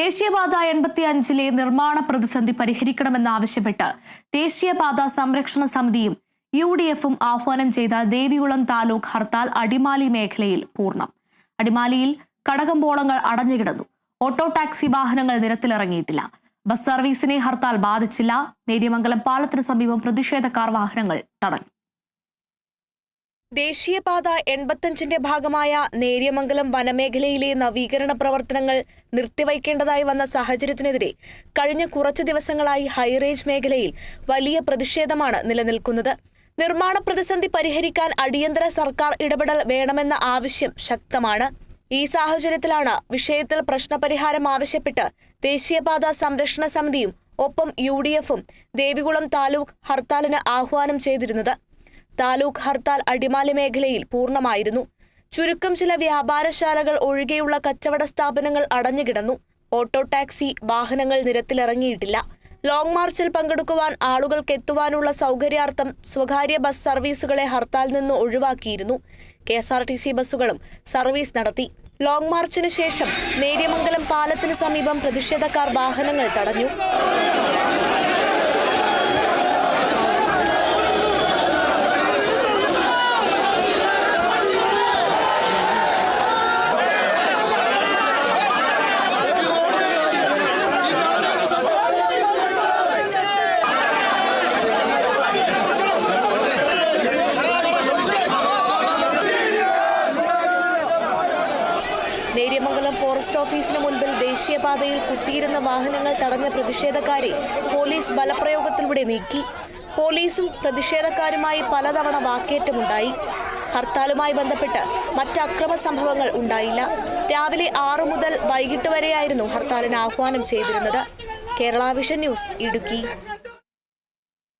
ദേശീയപാത എൺപത്തി അഞ്ചിലെ നിർമ്മാണ പ്രതിസന്ധി പരിഹരിക്കണമെന്നാവശ്യപ്പെട്ട് ദേശീയപാത സംരക്ഷണ സമിതിയും യു ഡി എഫും ആഹ്വാനം ചെയ്ത ദേവികുളം താലൂക്ക് ഹർത്താൽ അടിമാലി മേഖലയിൽ പൂർണം. അടിമാലിയിൽ കടകമ്പോളങ്ങൾ അടഞ്ഞുകിടന്നു. ഓട്ടോ ടാക്സി വാഹനങ്ങൾ നിരത്തിലിറങ്ങിയിട്ടില്ല. ബസ് സർവീസിനെ ഹർത്താൽ ബാധിച്ചില്ല. നേര്യമംഗലം പാലത്തിന് സമീപം പ്രതിഷേധക്കാർ വാഹനങ്ങൾ തടഞ്ഞു. ദേശീയപാത എൺപത്തഞ്ചിന്റെ ഭാഗമായ നേര്യമംഗലം വനമേഖലയിലെ നവീകരണ പ്രവർത്തനങ്ങൾ നിർത്തിവയ്ക്കേണ്ടതായി വന്ന സാഹചര്യത്തിനെതിരെ കഴിഞ്ഞ കുറച്ചു ദിവസങ്ങളായി ഹൈറേഞ്ച് മേഖലയിൽ വലിയ പ്രതിഷേധമാണ് നിലനിൽക്കുന്നത്. നിർമ്മാണ പ്രതിസന്ധി പരിഹരിക്കാൻ അടിയന്തര സർക്കാർ ഇടപെടൽ വേണമെന്ന ആവശ്യം ശക്തമാണ്. ഈ സാഹചര്യത്തിലാണ് വിഷയത്തിൽ പ്രശ്നപരിഹാരം ആവശ്യപ്പെട്ട് ദേശീയപാത സംരക്ഷണ സമിതിയും ഒപ്പം യു ഡി എഫും ദേവികുളം താലൂക്ക് ഹർത്താലിന് ആഹ്വാനം ചെയ്തിരുന്നത്. താലൂക്ക് ഹർത്താൽ അടിമാലി മേഖലയിൽ പൂർണമായിരുന്നു. ചുരുക്കം ചില വ്യാപാരശാലകൾ ഒഴികെയുള്ള കച്ചവട സ്ഥാപനങ്ങൾ അടഞ്ഞുകിടന്നു. ഓട്ടോ ടാക്സി വാഹനങ്ങൾ നിരത്തിലിറങ്ങിയിട്ടില്ല. ലോങ് മാർച്ചിൽ പങ്കെടുക്കുവാൻ ആളുകൾക്ക് എത്തുവാനുള്ള സൗകര്യാർത്ഥം സ്വകാര്യ ബസ് സർവീസുകളെ ഹർത്താൽ നിന്ന് ഒഴിവാക്കിയിരുന്നു. K S R T C ബസ്സുകളും സർവീസ് നടത്തി. ലോങ് മാർച്ചിന് ശേഷം നേര്യമംഗലം പാലത്തിന് സമീപം പ്രതിഷേധക്കാർ വാഹനങ്ങൾ തടഞ്ഞു. നേര്യമംഗലം ഫോറസ്റ്റ് ഓഫീസിന് മുൻപിൽ ദേശീയപാതയിൽ കുത്തിയിരുന്ന വാഹനങ്ങൾ തടഞ്ഞ പ്രതിഷേധക്കാരെ പോലീസ് ബലപ്രയോഗത്തിലൂടെ നീക്കി. പോലീസും പ്രതിഷേധക്കാരുമായി പലതവണ വാക്കേറ്റമുണ്ടായി. ഹർത്താലുമായി ബന്ധപ്പെട്ട് മറ്റ് അക്രമ സംഭവങ്ങൾ ഉണ്ടായില്ല. രാവിലെ ആറു മുതൽ വൈകിട്ട് വരെയായിരുന്നു ഹർത്താലിന് ആഹ്വാനം ചെയ്തിരുന്നത്. Kerala vision news Idukki.